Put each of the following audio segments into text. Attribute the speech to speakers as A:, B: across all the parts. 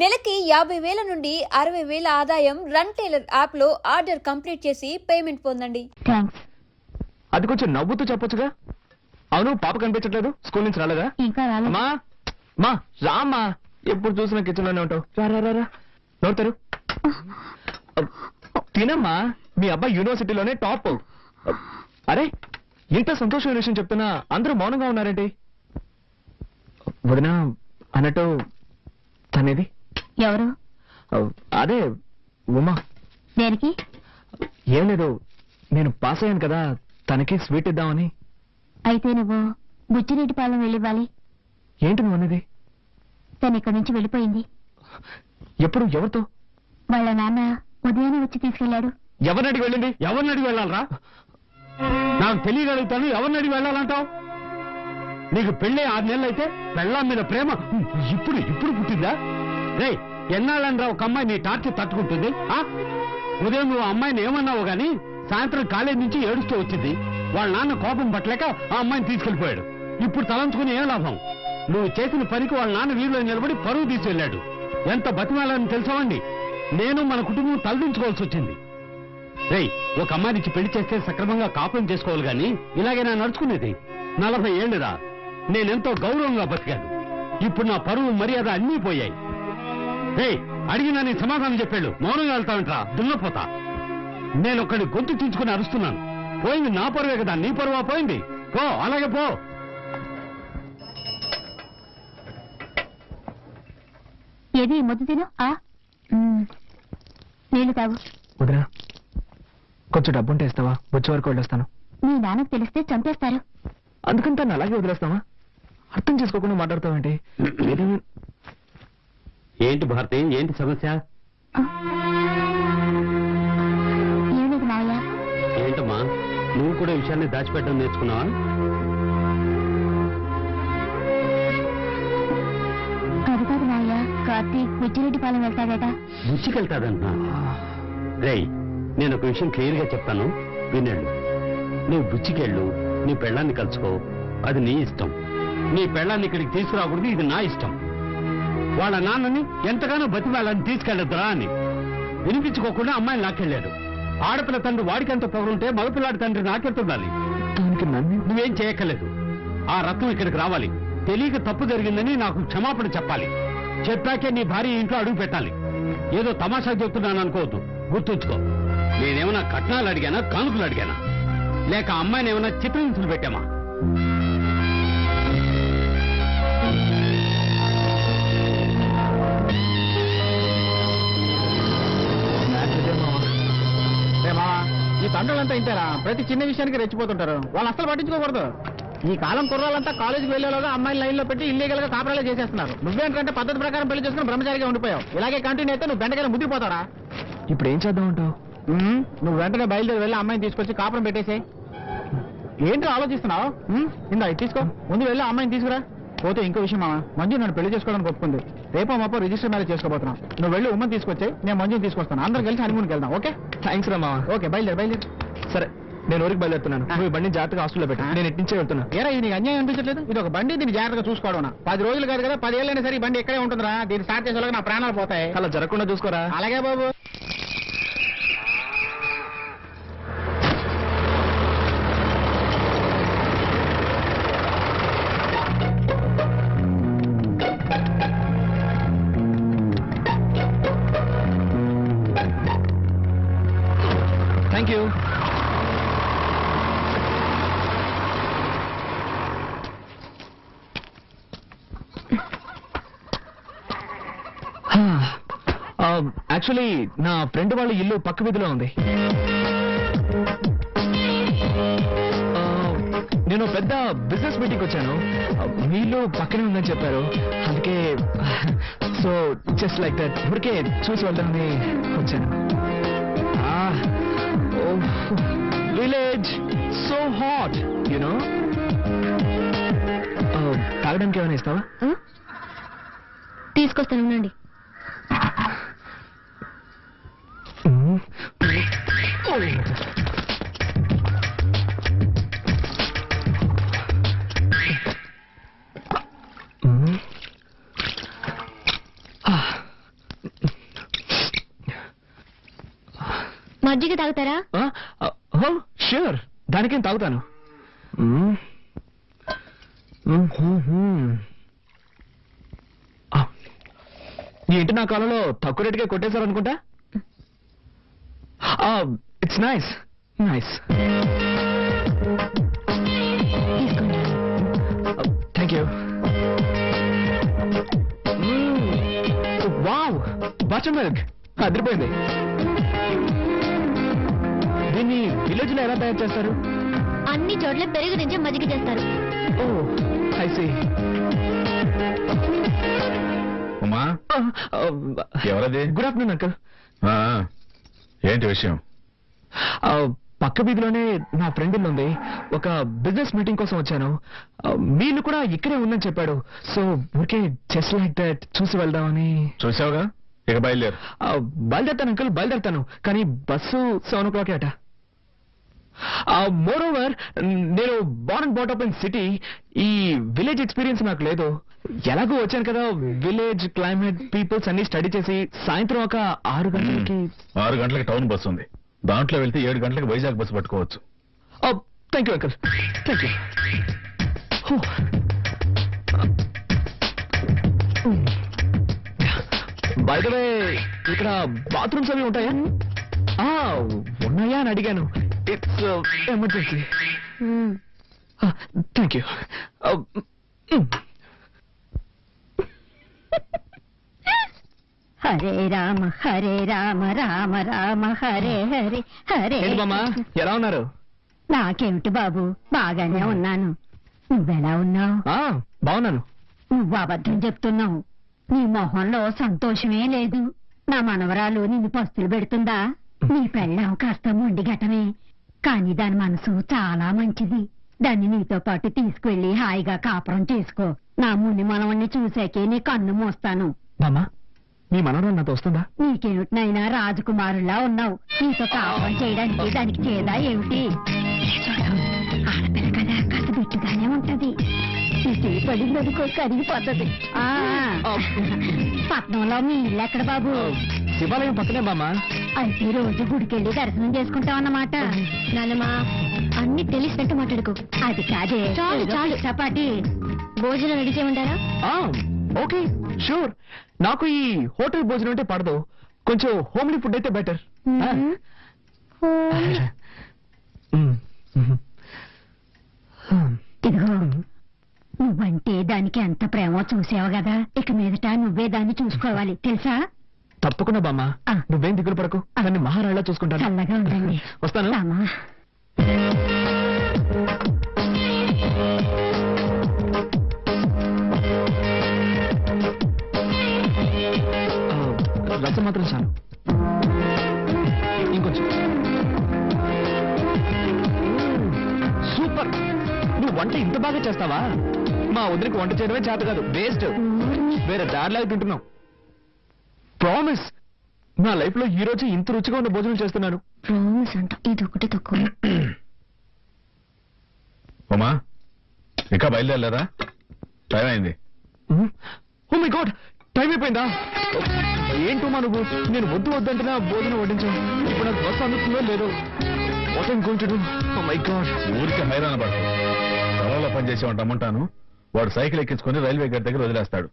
A: నెలకి యాభై వేల నుండి అరవై వేల ఆదాయం రన్ టైలర్ యాప్లో ఆర్డర్ కంప్లీట్ చేసి పేమెంట్ పొందండి.
B: అది కొంచెం నవ్వుతూ చెప్పొచ్చుగా. అవును పాప కనిపించట్లేదు. స్కూల్ నుంచి రాలేదా?
C: ఇంకా రాలేదు.
B: అమ్మా మా రామ్మా. ఎప్పుడు చూసినా కిచెన్లోనే ఉంటావు. రా రా రా రా. నోడతారు తినమ్మా. మీ అబ్బాయి యూనివర్సిటీలోనే టాప్. అరే ఇంత సంతోషమైన విషయం చెప్తున్నా అందరూ మౌనంగా ఉన్నారేంటి? వదినా అన్నట్టు తనేది?
C: ఎవరు?
B: అదే ఉమా.
C: దేనికి?
B: ఏం లేదు నేను పాస్ అయ్యాను కదా తనకి స్వీట్ ఇద్దామని.
C: అయితే నువ్వు బుచ్చిరెడ్డిపాలెం వెళ్ళివ్వాలి.
B: ఏంటి నువ్వు అనేది
C: తను ఇక్కడి నుంచి వెళ్ళిపోయింది.
B: ఎప్పుడు ఎవరితో?
C: వాళ్ళ నాన్న ఉదయాన్నే వచ్చి తీసుకెళ్ళాడు
B: ఎవరిని అడిగి వెళ్ళింది?
D: ఎవరిని అడిగి వెళ్ళాలరా? నాకు తెలియగలుగుతాను ఎవరిని అడిగి వెళ్ళాలంటావు? నీకు పెళ్ళి ఆరు నెలలు అయితే పెళ్ళాం మీద ప్రేమ. ఇప్పుడు ఇప్పుడు పుట్టిందా? రే ఎన్నాళ్ళని రా ఒక అమ్మాయి నీ టార్చర్ తట్టుకుంటుంది ఆ? ఉదయం నువ్వు ఆ అమ్మాయిని ఏమన్నావు గాని సాయంత్రం కాలేజ్ నుంచి ఏడుస్తూ వచ్చింది. వాళ్ళ నాన్న కోపం పట్టలేక ఆ అమ్మాయిని తీసుకెళ్ళిపోయాడు ఇప్పుడు తలంచుకుని ఏం లాభం? నువ్వు చేసిన పనికి వాళ్ళ నాన్న వీధిలో నిలబడి పరువు తీసుకెళ్ళాడు ఎంత బతిమాలని తెలుసావండి నేను మన కుటుంబం తలదించుకోవాల్సి వచ్చింది. రేయ్ ఒక అమ్మాయినిచ్చి పెళ్ళి చేస్తే సక్రమంగా కాపురం చేసుకోవాలి గాని ఇలాగే నా నడుచుకునేది. నలభై ఏళ్ళురా. నేనెంతో గౌరవంగా బతికాను. ఇప్పుడు నా పరువు మర్యాద అన్నీ పోయాయి. అడిగినా నీ సమాధానం చెప్పాడు. మౌనంగా వెళ్తానంట్రా దున్నపోతా నేను ఒక్కడి గొంతు చించుకుని అరుస్తున్నాను. పోయింది నా పరువే కదా నీ పరువా పోయింది? పో అలాగే పో.
C: ఏది ముద్దు తిను? ఆ. నీళ్ళు తాగు.
B: వదినా కొంచెం డబ్బుంటే ఇస్తావా? బొచ్చు వరకు వెళ్ళొస్తాను.
C: మీ నాన్నకు తెలిస్తే చంపేస్తారు.
B: అందుకని తను అలాగే వదిలేస్తావా? అర్థం చేసుకోకుండా మాట్లాడతావేంటి?
D: ఏంటి భారతి? ఏంటి సమస్య? ఏంటమ్మా? నువ్వు కూడా ఈ విషయాన్ని దాచిపెట్టడం నేర్చుకున్నావా?
C: అది కాదు నాయ్య కార్తీక్ బుచ్చిరెడ్డిపాలెం వెళ్తాడట.
D: బుచ్చికెళ్తాదంటున్నా రేయ్ నేను ఒక విషయం క్లియర్గా చెప్తాను. వినండి నువ్వు బుచ్చికెళ్ళు నీ పెళ్ళాన్ని కలుసుకో. అది నీ ఇష్టం. నీ పెళ్ళాన్ని ఇక్కడికి తీసుకురాకూడదు ఇది నా ఇష్టం. వాళ్ళ నాన్నని ఎంతగానో బతిమాలని తీసుకెళ్ళొద్దురా అని. వినిపించుకోకుండా అమ్మాయిని లాక్కెళ్ళాడు ఆడపిల్ల తండ్రి వాడికెంత పొగరుంటే మగపిల్లాడి తండ్రి
B: నన్ను?
D: నువ్వేం చేయక్కర్లేదు. ఆ రత్నం ఇక్కడికి రావాలి. తెలియక తప్పు జరిగిందని నాకు క్షమాపణ చెప్పాలి. చెప్పాకే నీ భార్య ఇంట్లో అడుగు పెట్టాలి. ఏదో తమాషా చెప్తున్నాను అనుకోవద్దు. గుర్తుంచుకో. నేనేమన్నా కట్నాలు అడిగానా కానుకలు అడిగానా? లేక అమ్మాయిని ఏమైనా చిత్రహింసలు పెట్టామా?
E: ఈ తండ్రులంతా ఇంటారా ప్రతి చిన్న విషయానికి రెచ్చిపోతుంటారు. వాళ్ళు అసలు పట్టించుకోకూడదు. ఈ కాలం కుర్రాలంతా కాలేజీకి వెళ్ళేలోగా అమ్మాయిని లైన్లో పెట్టి ఇల్లీగల్గా కాపురాలు చేసేస్తున్నారు. నువ్వేంటంటే పద్ధతి ప్రకారం పెళ్ళి చేసుకుని బ్రహ్మచారిగా ఉండిపోయావు. ఇలాగే కంటిన్యూ అయితే నువ్వు బెండకాయ ముద్దిపోతారా
B: ఇప్పుడు ఏం చేద్దాం అంటావు?
E: ఉమ్, నువ్వు వెంటనే బయలుదేరి వెళ్ళి అమ్మాయిని తీసుకొచ్చి కాపురం పెట్టేసే ఏంటో ఆలోచిస్తున్నావు? ఇది తీసుకో. ముందు వెళ్ళి అమ్మాయిని తీసుకురా. పోతే ఇంకో విషయం మామ మంజు నన్ను పెళ్ళి చేసుకోవడానికి ఒప్పుకుంది. రేపో మాపో రిజిస్టర్ మ్యారేజ్ చేసుకోబోతున్నాం. నువ్వు వెళ్ళి ఉమ్మని తీసుకొచ్చి నేను మంజుని తీసుకొస్తాను. అందరం కలిసి హనీమూన్కి వెళ్దాం ఓకే?
B: థ్యాంక్స్ రా మావా.
E: ఓకే బయలుదేరి బయలుదేరి.
B: సరే నేను ఊరికి బయలుదేరుతున్నాను. నువ్వు బండి జాగ్రత్తగా హాస్టల్లో పెట్టు. నేను ఇటు నుంచే వెళ్తున్నా.
E: ఏరా ఇది నీకు అన్యాయం అనిపించట్లేదు? ఇది ఒక బండి దీన్ని జాగ్రత్తగా చూసుకోవడం. పది రోజులు కాదు కదా పది ఏళ్ళైనా సరే ఈ బండి ఇక్కడే ఉంటుందిరా. దీన్ని స్టార్ట్ చేసేలాగా నా ప్రాణాలు పోతాయి.
B: అలా జరగకుండా చూసుకోరా?
E: అలాగే బాబు.
B: Um, యాక్చువల్లీ నా ఫ్రెండ్ వాళ్ళ ఇల్లు పక్క వీధిలో ఉంది. Um, నేను పెద్ద బిజినెస్ మీటింగ్ వచ్చాను. Um, ఆ, పక్కనే ఉందని చెప్పారు. అందుకే సో జస్ట్ లైక్ దట్ ఊరికే చూసి వెళ్దామని వచ్చాను. విలేజ్ సో హాట్ యునో తాగడానికి ఏమైనా ఇస్తావా?
C: తీసుకొస్తాను ఉండండి.
F: మజ్జిగ తాగుతారా?
B: షూర్ దానికేం తాగుతాను. ఏంటి నా కాలంలో తక్కువ రేటుగా కొట్టేశారనుకుంటా? It's nice nice thank you wow butter milk అదిరిపోయింది. దీన్ని విలేజ్లో ఎలా తయారు చేస్తారు?
F: అన్ని చోట్ల పెరుగు నుంచి మజ్జిగ చేస్తారు.
B: Oh I see
G: Uma? ఎవరది?
B: గుడ్ ఆఫ్టర్నూన్ అంకల్
G: ఆ, ఏంటి విషయం?
B: పక్క వీధిలోనే నా ఫ్రెండ్ ఇల్లు ఉంది. ఒక బిజినెస్ మీటింగ్ కోసం వచ్చాను. ఆ, మీళ్ళు కూడా ఇక్కడే ఉందని చెప్పాడు. సో ఊరికే జస్ట్ లైక్ దట్ చూసి వెళ్దామని.
G: చూసావుగా? ఇక బయలుదేరు.
B: ఆ, బయలుదేరుతాను అంకుల్ బయలుదేరుతాను. కానీ బస్సు సెవెన్ ఓ క్లాక్ అట. మోర్ ఓవర్ నేను born and brought up in city ఈ విలేజ్ ఎక్స్పీరియన్స్ నాకు లేదు. ఎలాగో వచ్చాను కదా విలేజ్ క్లైమేట్ పీపుల్స్ అన్ని స్టడీ చేసి సాయంత్రం ఒక ఆరు గంటలకి
G: ఆరు గంటలకు టౌన్ బస్సు ఉంది. దాంట్లో వెళ్తే ఏడు గంటలకు వైజాగ్ బస్సు పట్టుకోవచ్చు.
B: Thank you uncle thank you by the way ఇక్కడ బాత్రూమ్స్ అవి ఉంటాయా? ఆ, ఉన్నాయా అని అడిగాను. It's emergency thank you
F: Hare Rama Hare Rama Rama Rama Hare Hare Hare
B: ఎలా ఉన్నారు?
F: నాకేమిటి బాబు? బాగానే ఉన్నాను. నువ్వెలా ఉన్నావు?
B: ఆ, బాగున్నాను.
F: నువ్వు అబద్ధం చెప్తున్నావు. నీ మొహంలో సంతోషమే లేదు. నా మనవరాలు నిన్ను పస్తులు పెడుతుందా? నీ పెళ్ళాం కాస్త మొండి ఘటమే కాని దాని మనసు చాలా మంచిది. దాన్ని నీతో పాటు తీసుకువెళ్ళి హాయిగా కాపురం చేసుకో. నా ముని మనవణ్ణి చూసాకే నీ కన్ను మోస్తాను.
B: బామ్మా మీ మనవరాలు నాతో వస్తుందా?
F: నీకేమిటినైనా రాజకుమారులా ఉన్నావు. నీతో కాపురం చేయడానికి దానికి చేదా ఏమిటి? ఆడపిల్ల కదా కాస్త బిట్టుగానే ఉంటది. నీ పడింది అనుకో కరిగిపోతుంది. ఆ, పట్నంలో మీ ఇల్లు ఎక్కడ బాబు?
B: శివాలయం పక్కనే బామ్మా.
F: అయితే రోజు గుడికెళ్ళి దర్శనం చేసుకుంటాం అన్నమాట నాన్నమా అన్ని తెలిసినట్టు మాట్లాడుకో. అది కాదే. చాలు చాలు. చపాటి భోజనం రెడీ చేయమంటారా?
B: ఆ, ఓకే షూర్. నాకు ఈ హోటల్ భోజనం అంటే పడదు. కొంచెం హోమ్లీ ఫుడ్ అయితే బెటర్.
F: ఇదిగో నువ్వంటే దానికి ఎంత ప్రేమో చూసావు కదా? ఇక మీదట నువ్వే దాన్ని చూసుకోవాలి. తెలుసా?
B: తప్పకుండా బామ్మ. నువ్వేం దిగులు పడకు. దాన్ని మహారాళ్ళ చూసుకుంటాను. వస్తాను. రసం మాత్రం చాలు. ఇంకొంచెం. సూపర్. నువ్వు వంట ఇంత బాగా చేస్తావా? మా వదిలికి వంట చేయడమే చేత కాదు. వేస్ట్. వేరే దారిలాగా తింటున్నావు. ప్రామిస్. నా లైఫ్లో ఈ రోజు ఇంత రుచిగా ఉన్న భోజనం చేస్తున్నాను.
F: ప్రామిస్ అంట. ఇది ఒకటి తక్కువ.
G: ఉమా ఇంకా బయలుదేరలేదా? టైం అయింది.
B: ఓ మై గాడ్ టైం అయిపోయిందా? ఏంటో నువ్వు? నేను వద్దు వద్దంటున్నా భోజనం వడ్డించాను? ఇప్పుడు నాకు బస్సు అందుతుందో లేదో? What I'm going to do oh my god
G: ఊరికి హైరాణ పడతావు పొలంలో పనిచేసేవాడు రమ్మంటాను. వాడు సైకిల్ ఎక్కించుకొని రైల్వే గేట్ దగ్గర వదిలేస్తాడు.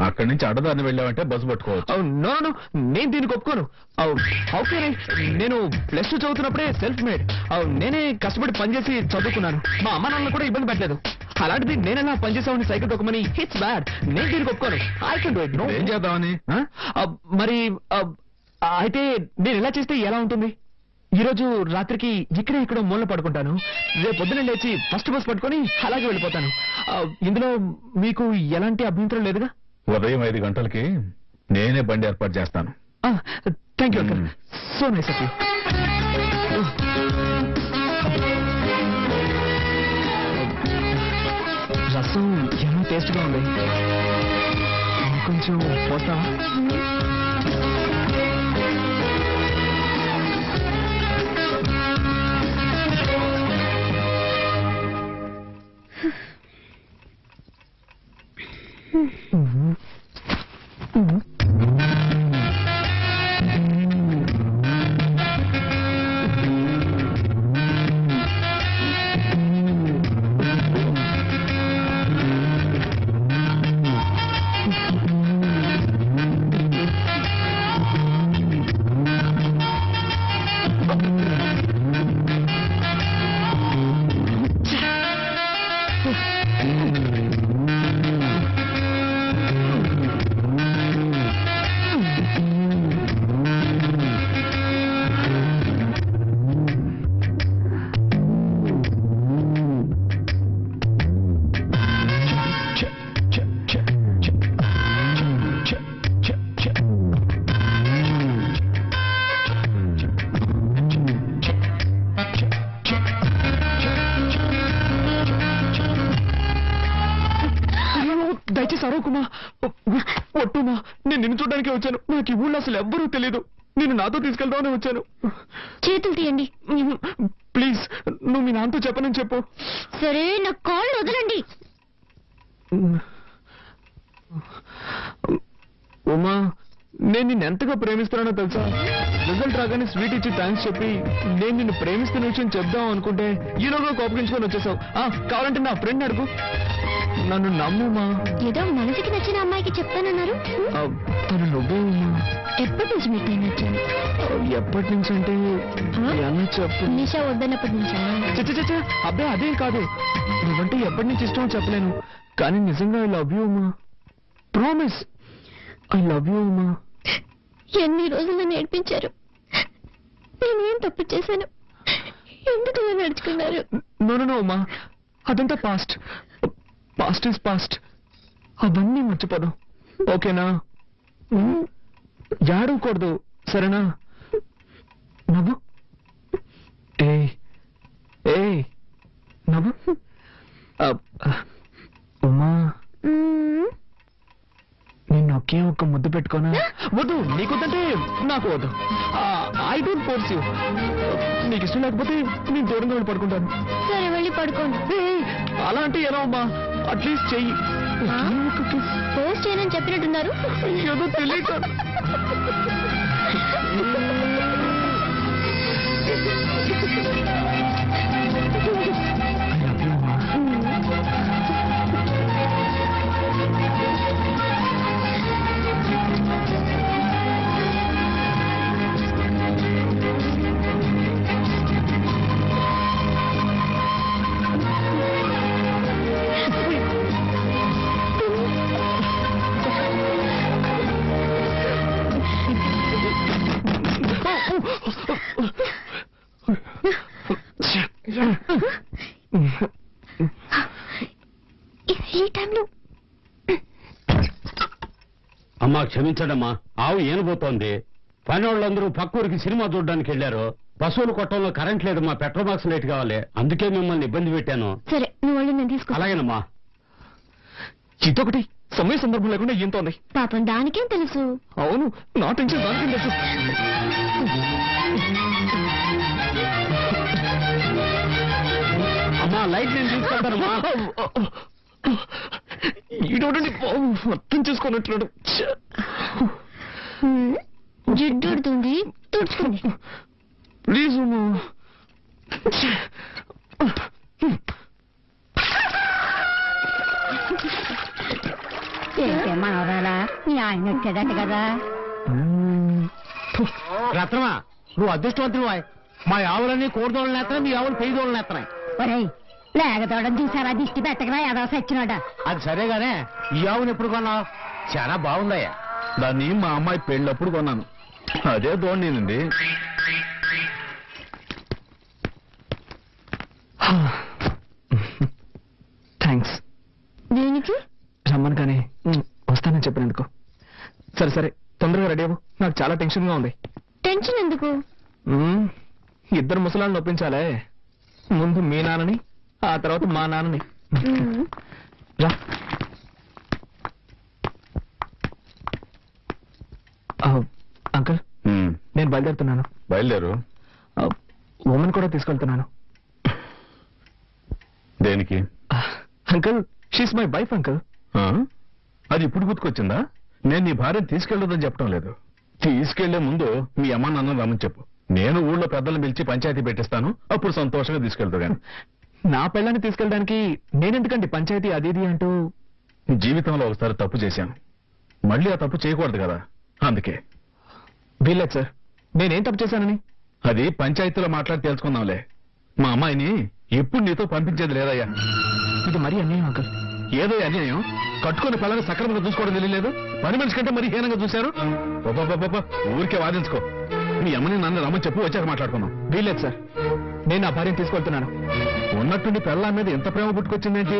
G: అక్కడి నుంచి అడ్డదాన్ని వెళ్ళావంటే బస్సు పట్టుకోవచ్చు.
B: నో నో నేను దీనికి ఒప్పుకోను. నేను ప్లస్ టూ చదువుతున్నప్పుడే సెల్ఫ్ మేడ్ నేనే కష్టపడి పనిచేసి చదువుకున్నాను. మా అమ్మ నాన్న కూడా ఇబ్బంది పెట్టలేదు. అలాంటిది నేనెలా పనిచేసామని సైకిల్ తొక్కమని? హిట్స్ బ్యాడ్ నేను దీనికి ఒప్పుకోను. I can do it no
G: ఏం చేద్దామని?
B: మరి అయితే నేను ఎలా చేస్తే ఎలా ఉంటుంది? ఈ రోజు రాత్రికి ఇక్కడే ఇక్కడ మూల పడుకుంటాను. రేపు పొద్దున లేచి ఫస్ట్ బస్ పట్టుకొని అలాగే వెళ్ళిపోతాను. ఇందులో మీకు ఎలాంటి అభ్యంతరం లేదుగా?
G: ఉదయం ఐదు గంటలకి నేనే బండి ఏర్పాటు చేస్తాను.
B: Thank you uncle. So nice of rasam ఎంత టేస్ట్గా ఉంది. కొంచెం 嗯嗯嗯。ప్లీజ్ అరవకుమా ఒట్టుమా నేను నిన్ను చూడడానికి వచ్చాను నాకు ఈ ఊళ్ళో అసలు ఎవ్వరూ తెలియదు నేను నాతో తీసుకెళ్దామని వచ్చాను
F: చేతులు తీయండి
B: ప్లీజ్ నువ్వు మీ నాన్నతో చెప్పనని చెప్పు
F: సరే నా కాళ్ళు వదలండి
B: ఉమా నేను నిన్ను ఎంతగా ప్రేమిస్తున్నానో తెలుసా? రిజల్ట్ రాగానే స్వీట్ ఇచ్చి థ్యాంక్స్ చెప్పి నేను నిన్ను ప్రేమిస్తున్న విషయం చెప్దాం అనుకుంటే ఈలోగా కోపగించుకొని వచ్చేసావు. ఆ, కావాలంటే నా ఫ్రెండ్ అడుగు. నన్ను నమ్ముమా
F: ఏదో మనసుకి నచ్చిన అమ్మాయికి చెప్తానన్నారు.
B: ఆ, తను నువ్వే ఉమా
F: ఎప్పటి నుంచి మీకు నచ్చాను
B: ఆ, ఎప్పటి నుంచి అంటే ఎలా చెప్పు.
F: నిషా వద్దన్నప్పటి నుంచా
B: చచ్చ చచ్చ అబ్బే అదేం కాదు. నువ్వంటే ఎప్పటి నుంచి ఇష్టమో చెప్పలేను. కానీ నిజంగా I love you Uma promise I love you Uma
F: ఎన్ని రోజులు నేర్పించారు? నేనేం తప్పు చేశాను? ఎందుకు ఇలా నడుచుకున్నారు?
B: నో నో నో అమ్మా. అదంతా పాస్ట్ పాస్ట్ ఇస్ పాస్ట్ అవన్నీ మర్చిపోదాం ఓకేనా? ఏడవకూడదు. సరేనా? నవ్వు. ఏ ఏ నవ్వు. ఉమా. నిన్ను ఒకే ఒక్క ముద్దు పెట్టుకోనా? వద్దు నీకొద్దంటే నాకు వద్దు. ఐ డోంట్ ఫోర్స్ యూ నీకు ఇష్టం లేకపోతే నేను దూరంగా వెళ్ళి పడుకుంటాను.
F: సరే వెళ్ళి పడుకోండి.
B: అలా అంటే ఎలా అమ్మా? అట్లీస్ట్ చెయ్యి?
F: పోస్ట్ చేయనని చెప్పినట్టున్నారు.
B: ఏదో తెలియక.
D: క్షమించడమ్మా. ఆవు ఏనబోతోంది. పని వాళ్ళందరూ పక్కూరికి సినిమా చూడడానికి వెళ్ళారు. పశువుల కొట్టంలో కరెంట్ లేదు మా పెట్రోల్ బాక్స్ లైట్ కావాలి. అందుకే మిమ్మల్ని ఇబ్బంది పెట్టాను.
F: సరే నువ్వు వెళ్ళి నేను తీసుకో
D: అలాగేనమ్మా.
B: ఇదొకటి సమయ సందర్భం లేకుండా ఉంది
F: పాపం దానికేం తెలుసు?
B: అవును నా టెన్షన్ దానికేం తెలుసు?
D: అమ్మా లైట్ నేను తీసుకెళ్తానమ్మా
B: ఈడోడండి మొత్తం చూసుకున్నట్లుడు
F: మ్మ్. జిడ్డు ఉడుతుంది తుడుచుకోండి.
B: ప్లీజ్
F: మనవరాలా మీ ఆయన వచ్చాడట కదా.
H: రత్నమా నువ్వు అదృష్టవంతుడు మా ఆవులన్నీ కోడిదోళ్ళు నేస్తున్నాయి మీ ఆవులు పెయ్యదోళ్ళు
F: లేగదోడని చూసారా? దిష్టి పెట్టకరా ఏదో సచ్చినోడా.
H: అది సరేగానే ఈ ఆవును ఎప్పుడు కొన్నావు? చాలా బాగుందయ్యా.
G: దాన్ని మా అమ్మాయి పెళ్ళప్పుడు కొన్నాను. అదే దోణింది
B: థ్యాంక్స్
F: దేనికి?
B: రమ్మను కానీ ఉమ్, వస్తానని చెప్పినందుకు. సరే సరే తొందరగా రెడీ అవ్వు. నాకు చాలా టెన్షన్గా ఉంది.
F: టెన్షన్ ఎందుకు?
B: ఉమ్, ఇద్దరు ముసలాళ్ళని ఒప్పించాలే. ముందు మీ నాన్నని ఆ తర్వాత మా నాన్నని.
F: మ్మ్.
B: రా. ఆ, అంకుల్
G: ఉమ్,
B: నేను బయలుదేరుతున్నాను.
G: బయలుదేరు.
B: ఉమెన్ కూడా తీసుకెళ్తున్నాను.
G: దేనికి?
B: ఆ, uncle she's my wife uncle.
G: ఆ? అది ఇప్పుడు గుర్తుకొచ్చిందా? నేను నీ భార్యను తీసుకెళ్ళదని చెప్పడం లేదు. తీసుకెళ్ళే ముందు మీ అమ్మ నాన్న రమ్మని చెప్పు. నేను ఊళ్ళో పెద్దలను పిలిచి పంచాయతీ పెట్టిస్తాను. అప్పుడు సంతోషంగా తీసుకెళ్తా గాని.
B: నా పిల్లని తీసుకెళ్ళడానికి నేనెందుకండి పంచాయతీ అది ఇది అంటూ?
G: జీవితంలో ఒకసారి తప్పు చేశాను. మళ్ళీ ఆ తప్పు చేయకూడదు కదా? అందుకే.
B: వీల్లేదు సార్. నేనేం తప్పు చేశానని?
G: అది పంచాయతీలో మాట్లాడి తెలుసుకుందాంలే మా అమ్మాయిని ఎప్పుడు నీతో పంపించేది లేదయ్యా.
B: ఇది మరీ అన్యాయం అంకుల్.
G: ఏదో అన్యాయం? కట్టుకుని పిల్లలు సక్రమంగా చూసుకోవడం తెలియలేదు? పని మనిషి కంటే మరీ హీనంగా చూశారు? ఊరికే వాదించుకో. మీ అమ్మని నన్ను రమ్మని చెప్పి వచ్చాక మాట్లాడుకున్నాం
B: వీల్లేదు సార్. నేను నా భార్యను తీసుకెళ్తున్నాను.
G: ఉన్నట్టుండి పిల్లల మీద ఎంత ప్రేమ పుట్టుకొచ్చిందేంటి?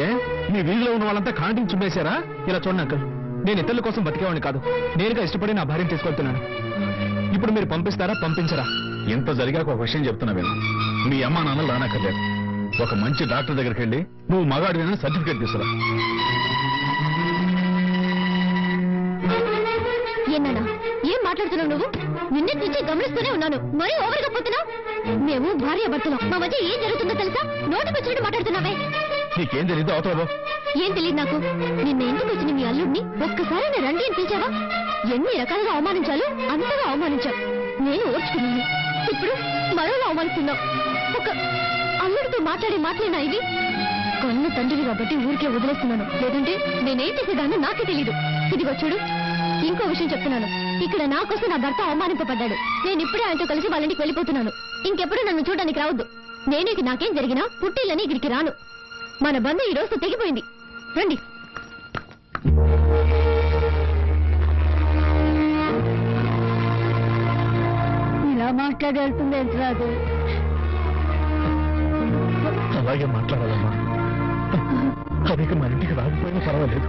G: ఏ? మీ వీధిలో ఉన్న వాళ్ళంతా కాంటింగ్ చుమ్మేశారా?
B: ఇలా చూడండి అంకల్ నేను ఇతరుల కోసం బతికేవాడిని కాదు. నేరుగా ఇష్టపడి నా భార్యను తీసుకెళ్తున్నాను. ఇప్పుడు మీరు పంపిస్తారా పంపించరా?
G: ఎంత జరిగాక ఒక విషయం చెప్తున్నా విను. మీ అమ్మా నాన్న రానక్కర్లేదు. ఒక మంచి డాక్టర్ దగ్గరికి వెళ్ళి నువ్వు మగాడివైనా సర్టిఫికేట్ తీసుకురా.
I: ఏం మాట్లాడుతున్నావు నువ్వు? నిన్నటి నుంచి గమనిస్తూనే ఉన్నాను. మరీ ఓవర్గా పోతున్నావు? మేము భార్య భర్తలం. మా మధ్య ఏం జరుగుతుందో తెలుసా? నోటికి వచ్చినట్టు మాట్లాడుతున్నావే.
G: నీకేం తెలియదు అవతల
I: ఏం తెలియదు నాకు? నిన్న ఇంటికి వచ్చిన మీ అల్లుడిని? ఒక్కసారి నేను రండి అని పిలిచావా? ఎన్ని రకాలుగా అవమానించాలో అంతగా అవమానించావు. నేను ఓర్చుకున్నాను. ఇప్పుడు మరోలా అవమానిస్తున్నావు. ఒక అల్లుడితో మాట్లాడే మాటలేనా ఇది కన్ను తండ్రివి కాబట్టి ఊరికే వదిలేస్తున్నాను. లేదంటే నేనేం చేసేదాన్ని నాకే తెలీదు. ఇదిగో చూడు ఇంకో విషయం చెప్తున్నాను. ఇక్కడ నా కోసం నా భర్త అవమానింపబడ్డాడు. నేను ఇప్పుడే ఆయనతో కలిసి వాళ్ళ ఇంటికి వెళ్ళిపోతున్నాను. ఇంకెప్పుడు నన్ను చూడడానికి రావద్దు. నేను ఇక నాకేం జరిగినా పుట్టిల్లని ఇక్కడికి రాను. మన బంధం ఈ రోజు తెగిపోయింది. రండి.
F: ఇలా మాట్లాడి వెళ్తుంది రాదు
G: అలాగే మాట్లాడాలమ్మా. అదిక మన ఇంటికి రాకపోయినా పర్వాలేదు.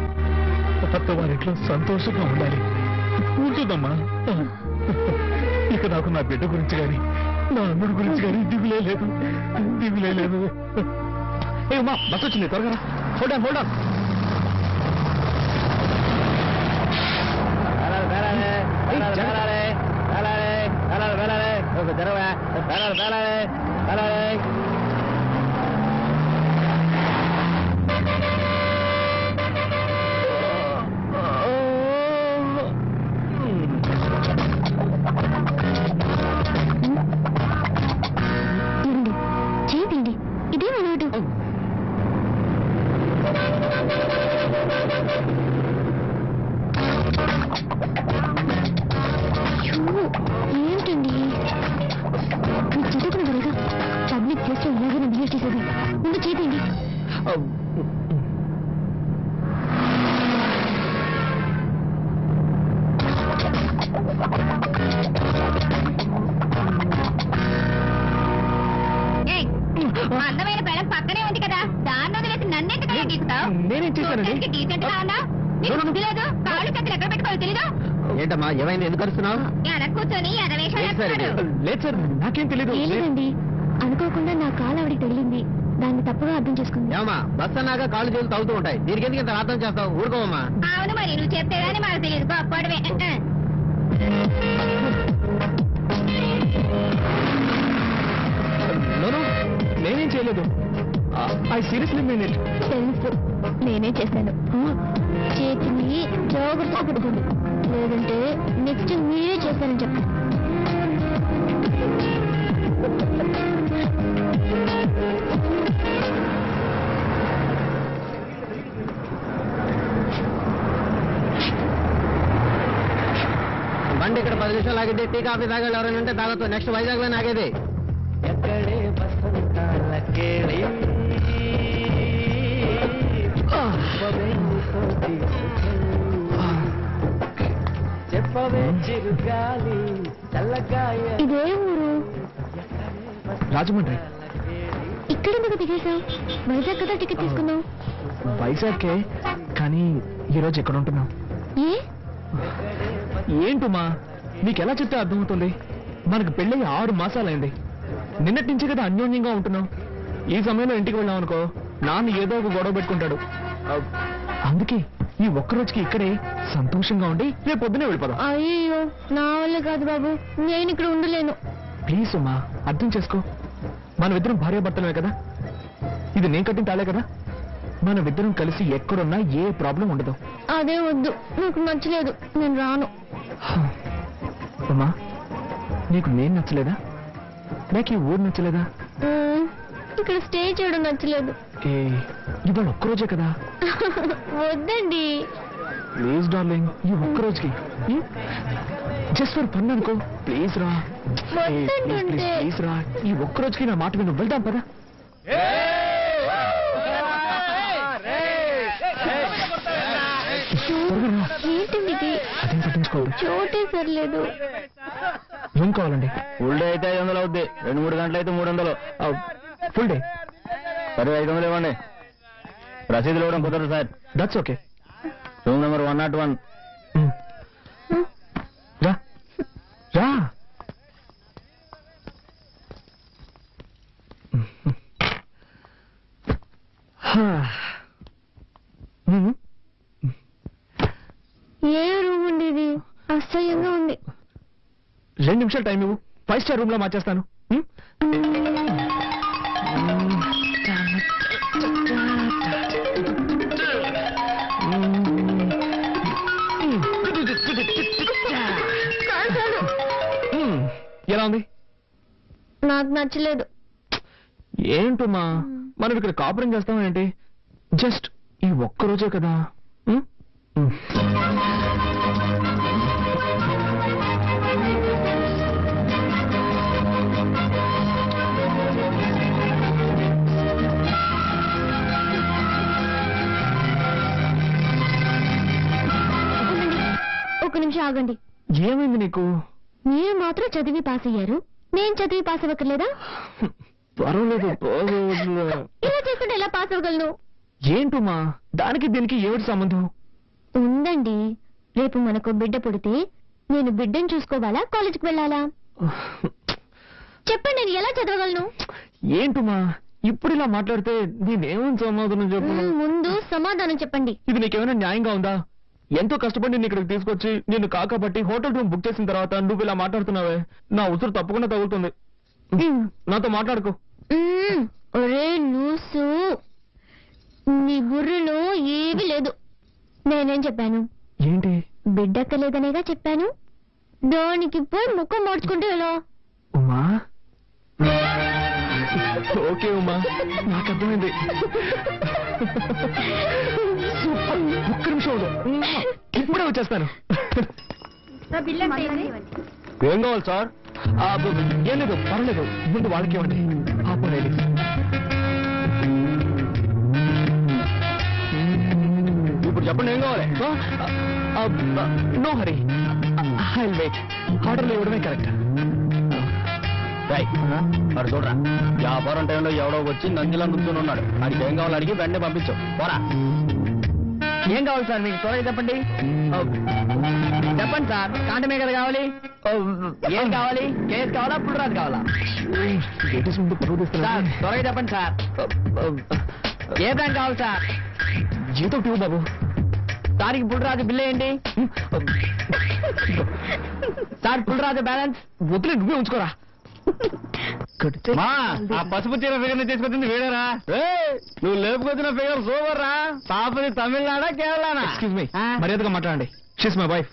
G: అత్త వారింట్లో సంతోషంగా ఉండాలి. ఉంటుందమ్మా ఇక నాకు నా బిడ్డ గురించి కానీ నా అల్లుడి గురించి కానీ దిగులే లేదు దిగులే లేదు
B: ఏ ఉమా బస్ వచ్చింది త్వరగా హోల్డ్ ఆన్ హోల్డ్ ఆన్
I: తీయండి తెలీదు. ఏం లేదండి అనుకోకుండా నా కాలు ఆవిడకి తగిలింది. దాన్ని తప్పుగా అర్థం చేసుకుంది.
H: ఏమమ్మా బస్ అన్నాక కాళ్ళు చేతులు తగులుతూ ఉంటాయి. దీనికి ఎందుకు ఇంత అర్థం చేస్తావు? ఊరుకోవమ్మా.
I: అవును మరి నువ్వు చెప్తే గానీ మాకు తెలియదు. గొప్పడమే
B: నోను నేనేం చేయలేదు. I seriously mean it.
I: తెలుసు. నేనే చేశాను? చేతిని జాగ్రత్తగా పడుకోండి లేదంటే నెక్స్ట్ మీరే చేస్తానని
H: నిమిషాలు ఆగితే టీ కాఫీ తాగాలి ఎవరైనా ఉంటే తాగొచ్చు నెక్స్ట్ వైజాగ్లో ఆగేది.
I: ఇదే ఊరు?
B: రాజమండ్రి.
I: ఇక్కడ ఎందుకు దిగేశావు? వైజాగ్ కదా టికెట్ తీసుకున్నావు.
B: వైజాగ్కే కానీ ఈరోజు ఎక్కడ ఉంటున్నావు
I: ఏ?
B: ఏంటుమా నీకెలా చెప్తే అర్థమవుతుంది? మనకు పెళ్ళయి ఆరు మాసాలైంది. నిన్నటి నుంచి కదా అన్యోన్యంగా ఉంటున్నాం. ఈ సమయంలో ఇంటికి వెళ్ళాం అనుకో నాన్న ఏదో ఒక గొడవ పెట్టుకుంటాడు. అందుకే ఈ ఒక్క రోజుకి ఇక్కడే సంతోషంగా ఉండి రేపు పొద్దునే వెళ్ళిపోదాం.
I: అయ్యో నా వల్ల కాదు బాబు. నేను ఇక్కడ ఉండలేను.
B: ప్లీజ్ ఉమా అర్థం చేసుకో. మనమిద్దరం భార్యాభర్తలమే కదా. ఇది నేను కట్టిన తాళే కదా. మనమిద్దరం కలిసి ఎక్కడున్నా ఏ ప్రాబ్లం ఉండదు.
I: అదే వద్దు. నాకు నచ్చలేదు. నేను రాను.
B: ఉమా నీకు నేను నచ్చలేదా? నాకు ఈ ఊరు నచ్చలేదా?
I: ఇక్కడ స్టే చేయడం నచ్చలేదు.
B: ఏ ఇవాళ ఒక్కరోజే కదా?
I: వద్దండి.
B: ప్లీజ్ డార్లింగ్ ఈ ఒక్కరోజుకి. జస్ట్ ఫర్ పన్ను అనుకో. ప్లీజ్ రా. ప్లీజ్ రా. ఈ ఒక్కరోజుకి నా మాట విను వెళ్దాం పదా.
I: చోటే సరిలేదు.
B: ఏం కావాలండి?
H: ఫుల్ డే అయితే ఐదు వందలు అవుద్ది. రెండు మూడు గంటలు అయితే మూడు వందలు.
B: Full day?
H: సరే ఐదు వందలు ఇవ్వండి. రసీదులు ఇవ్వడం కుదరదు sir.
B: That's okay
H: room number one not one.
B: రా. రా.
I: భయంగా ఉంది.
B: రెండు నిమిషాలు టైం ఇవ్వు. ఫైవ్ స్టార్ రూమ్లో మార్చేస్తాను. ఎలా ఉంది?
I: నాకు నచ్చలేదు.
B: ఏంటమ్మా? మనం ఇక్కడ కాపురం చేస్తాం ఏంటి? జస్ట్ ఈ ఒక్క రోజే కదా.
I: ఒక నిమిషం ఆగండి.
B: ఏమైంది నీకు?
I: మీరు మాత్రం చదివి పాస్ అయ్యారు. నేను చదివి పాస్ అవ్వక్కర్లేదా?
B: పర్వాలేదు పర్వాలేదు.
I: ఇలా చేసుకుంటే ఎలా పాస్ అవ్వగలను?
B: ఏంటమ్మా దానికి దీనికి ఏమిటి సంబంధం?
I: ఉందండి. రేపు మనకు బిడ్డ పుడితే నేను బిడ్డను చూసుకోవాలా కాలేజీకి వెళ్ళాలా? చెప్పండి నేను ఎలా చదవగలను?
B: ఏంటమ్మా ఇప్పుడు ఇలా మాట్లాడితే నేనేమని సమాధానం చెప్పను
I: మ్మ్, ముందు సమాధానం చెప్పండి.
B: ఇది నీకేమైనా న్యాయంగా ఉందా? ఎంతో కష్టపడి నేను ఇక్కడికి తీసుకొచ్చి నిన్ను కాకబట్టి హోటల్ రూమ్ బుక్ చేసిన తర్వాత నువ్వు ఇలా మాట్లాడుతున్నావే. నా ఉసురు తప్పకుండా తగులుతుంది. నాతో మాట్లాడుకో.
I: మ్మ్. ఒరే లూసు నీ బుర్రలో ఏమీ లేదు. నేనేం చెప్పాను?
B: ఏంటి?
I: బిడ్డక్కలేదనేగా చెప్పాను? దానికి పోయి ముఖం మార్చుకుంటే ఎలా?
B: ఉమా? ఓకే ఉమా. నాకు అర్థమైంది. సూపర్. ఒక్క నిమిషం ఉండు. ఇప్పుడే వచ్చేస్తాను. ఏం కావాలి సార్? ఆ, బ- బ- ఏం లేదు పర్లేదు. ముందు వాళ్ళకి ఇవ్వండి. పాపం లేడీస్ ఇప్పుడు చెప్పండి ఏం కావాలి? No hurry. ఐ వెయిట్ ఆర్డర్లు ఇవ్వడమే కరెక్ట్
H: మరి చూడరా. వ్యాపారం టైంలో ఎవడో వచ్చి నందిలా నుంచుని ఉన్నాడు. వాడికి ఏం కావాలో అడిగి వెంటనే పంపించు. పోరా. ఏం కావాలి సార్? మీకు త్వరగా చెప్పండి. చెప్పండి సార్. కాంటమే కదా కావాలి. ఏం కావాలి? కేసు కావాలా? పుల్లరాజు కావాలా? సార్ త్వరగా చెప్పండి సార్. ఏ బ్రాండ్ కావాలి సార్?
B: జీతం ఇవ్వు బాబు.
H: సార్కి పుల్లరాజు బిల్ ఏంటి? Sir Pullaraju balance?
B: వదిలే నువ్వే ఉంచుకోరా.
H: మా ఆ పసుపు చీర ఫిగర్ తీసుకొచ్చింది వీడరా నువ్వు లేపుకొచ్చిన ఫిగర్ సూపర్ రా పాపది తమిళనాడా కేరళనా
B: ఎక్స్క్యూజ్ మీ మర్యాదగా మాట్లాడండి షీస్ మై వైఫ్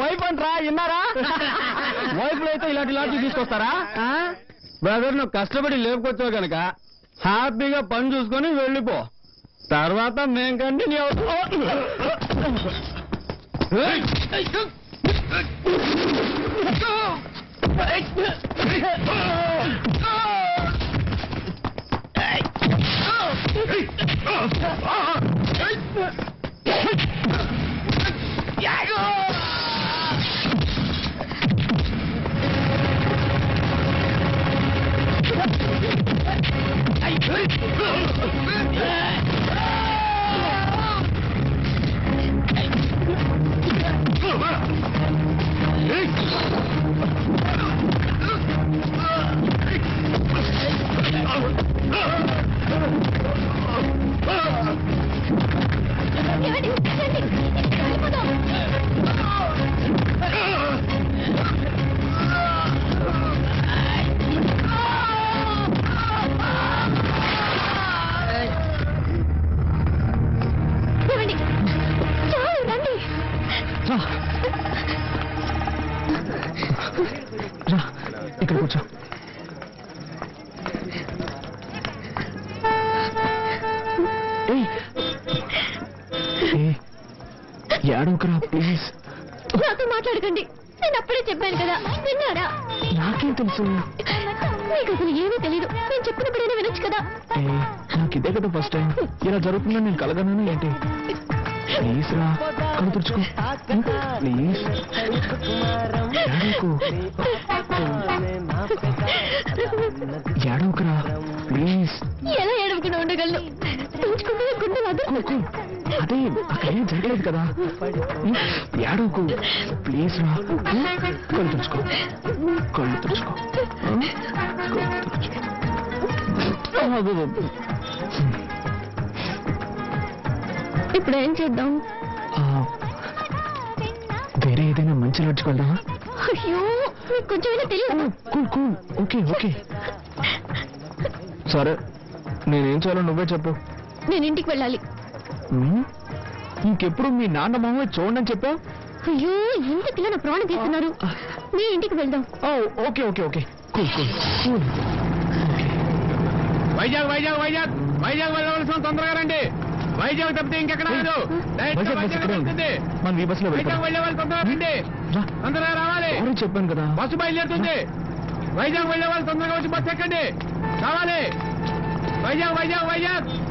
H: వైఫ్ అంటరా విన్నారా వైఫ్లో అయితే ఇలాంటి ఇలాంటి తీసుకొస్తారా బ్రదర్ నువ్వు కష్టపడి లేపుకొచ్చావు కనుక హ్యాపీగా పని చూసుకొని వెళ్ళిపో తర్వాత మేం కంటిన్యూ
I: ఏమండి? రండి.
B: ఇక్కడ కూర్చో. ఏడవకురా ప్లీజ్
I: నాతో మాట్లాడకండి. నేను అప్పుడే చెప్పాను కదా. విన్నారా?
B: నాకేం తెలుసు?
I: మీకు అసలు ఏమీ తెలీదు. నేను చెప్పినప్పుడైనా వినొచ్చు కదా.
B: ఏ నాకు ఇదే కదా ఫస్ట్ టైం ఇలా జరుగుతుందని నేను కలగను ఏంటి? ప్లీజ్ రా కళ్ళు తుడుచుకో. ప్లీజ్ ఏడవకు. ఏడవకురా ప్లీజ్
I: ఎలా ఏడవకుండా ఉండగలను? తోచుకుంటే గుండె వదలకు
B: అదే అక్కడ ఏం జరగలేదు కదా. ఏడవకు. ప్లీజ్ రా. కళ్ళు తుడుచుకో. కళ్ళు తుడుచుకో.
I: ఇప్పుడు ఏం చేద్దాం
B: వేరే ఏదైనా మంచి లాడ్జ్కి వెళ్దామా?
I: అయ్యో కొంచెమైనా తెలియదు
B: కూల్ కూల్. Okay okay. సరే నేనేం చేయాలో నువ్వే చెప్పు.
I: నేను ఇంటికి వెళ్ళాలి.
B: ఇంకెప్పుడు మీ నాన్న మామ చూడని చెప్పావు?
I: అయ్యో ఎందుకు నా ప్రాణం తీస్తున్నారు. మీ ఇంటికి వెళ్దాం.
B: Okay okay okay. Cool cool. Cool.
E: Vizag Vizag Vizag. Vizag వెళ్ళవలసిన తొందరగా రండి. వైజాగ్ తప్పితే ఇంకెక్కడ లేదు.
B: మనం ఈ బస్సులో
E: వైజాగ్
B: వెళ్తాం
E: వెళ్ళే వాళ్ళు తొందరగా రండి.
B: రా.
E: తొందరగా రావాలి.
B: చెప్పాను కదా.
E: బస్సు బయలుదేరుతుంది. వైజాగ్ వెళ్ళే వాళ్ళు తొందరగా వచ్చి బస్సు ఎక్కండి. రావాలి. వైజాగ్ వైజాగ్ వైజాగ్.